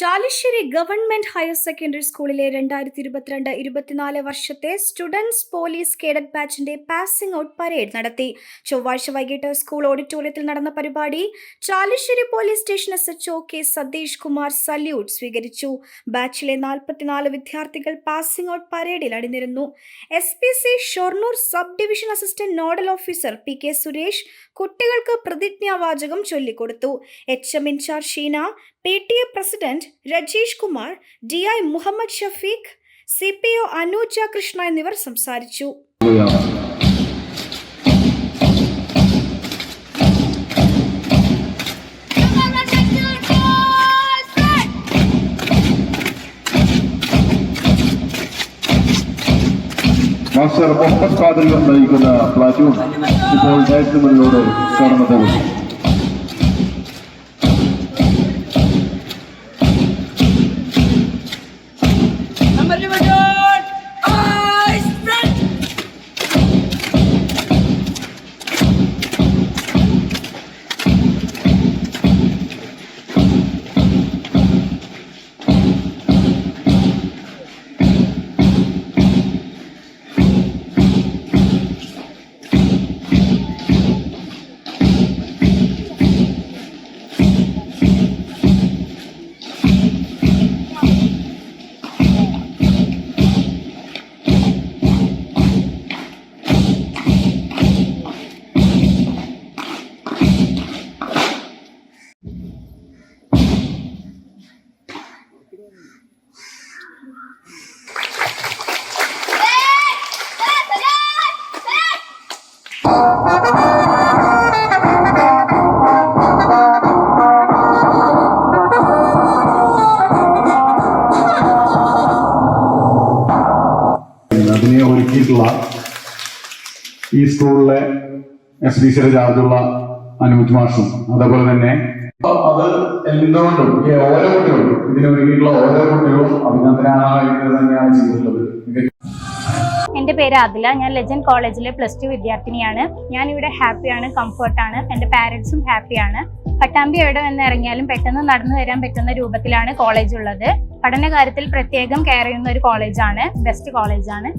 Chalissery government higher secondary സ്കൂളിലെ രണ്ടായിരത്തി ഇരുപത്തിരണ്ട് ഇരുപത്തിനാല് വർഷത്തെ സ്റ്റുഡൻസ് പോലീസ് കേഡറ്റ് ബാച്ചിന്റെ പാസിംഗ് ഔട്ട് പരേഡ് നടത്തി. ചൊവ്വാഴ്ച വൈകിട്ട് സ്കൂൾ ഓഡിറ്റോറിയത്തിൽ നടന്ന പരിപാടി Chalissery police station S H K Satheesh Kumar salute സ്വീകരിച്ചു. ബാച്ചിലെ നാൽപ്പത്തിനാല് വിദ്യാർത്ഥികൾ പാസിംഗ് ഔട്ട് പരേഡിൽ അണിനിരുന്നു. S P C Shoranur sub division assistant nodal officer P K Suresh കുട്ടികൾക്ക് പ്രതിജ്ഞാവാചകം ചൊല്ലിക്കൊടുത്തു. H M incharge Sheena P T A president Rajeesh Kumar D I Muhammad Shafeeq C P O Anuja Krishna എന്നിവർ സംസാരിച്ചു. Master Muhammad ഖാദിൽ നയിക്കുന്ന platoon ഇപ്പോൾ ഡയറ്റുമനിലൂടെ കടന്നു പോകുന്നു మర్చిపోయాడు അതിനെ ഒരുക്കിയിട്ടുള്ള ഈ സ്കൂളിലെ എസ് ബി സിയുടെ ചാർജുള്ള അനുമതി മാഷും അതേപോലെ തന്നെ അത് എന്തുകൊണ്ടും ഈ ഓരോ കുട്ടികളും ഇതിന് ഒരുക്കിയിട്ടുള്ള ഓരോ കുട്ടികളും അഭിനന്ദനായിട്ട് തന്നെയാണ് ചെയ്തിട്ടുള്ളത്. എന്റെ പേര് അതില. ഞാൻ ലെജൻഡ് കോളേജിലെ പ്ലസ് ടു വിദ്യാർത്ഥിനിയാണ്. ഞാൻ ഇവിടെ ഹാപ്പിയാണ് കംഫർട്ടാണ്. എന്റെ പാരൻസും ഹാപ്പിയാണ്. പട്ടാമ്പി എവിടെ വന്ന് ഇറങ്ങിയാലും പെട്ടെന്ന് നടന്നു വരാൻ പറ്റുന്ന രൂപത്തിലാണ് കോളേജ് ഉള്ളത്. പഠന കാര്യത്തിൽ പ്രത്യേകം കെയർ ചെയ്യുന്ന ഒരു കോളേജാണ് ബെസ്റ്റ് കോളേജാണ്.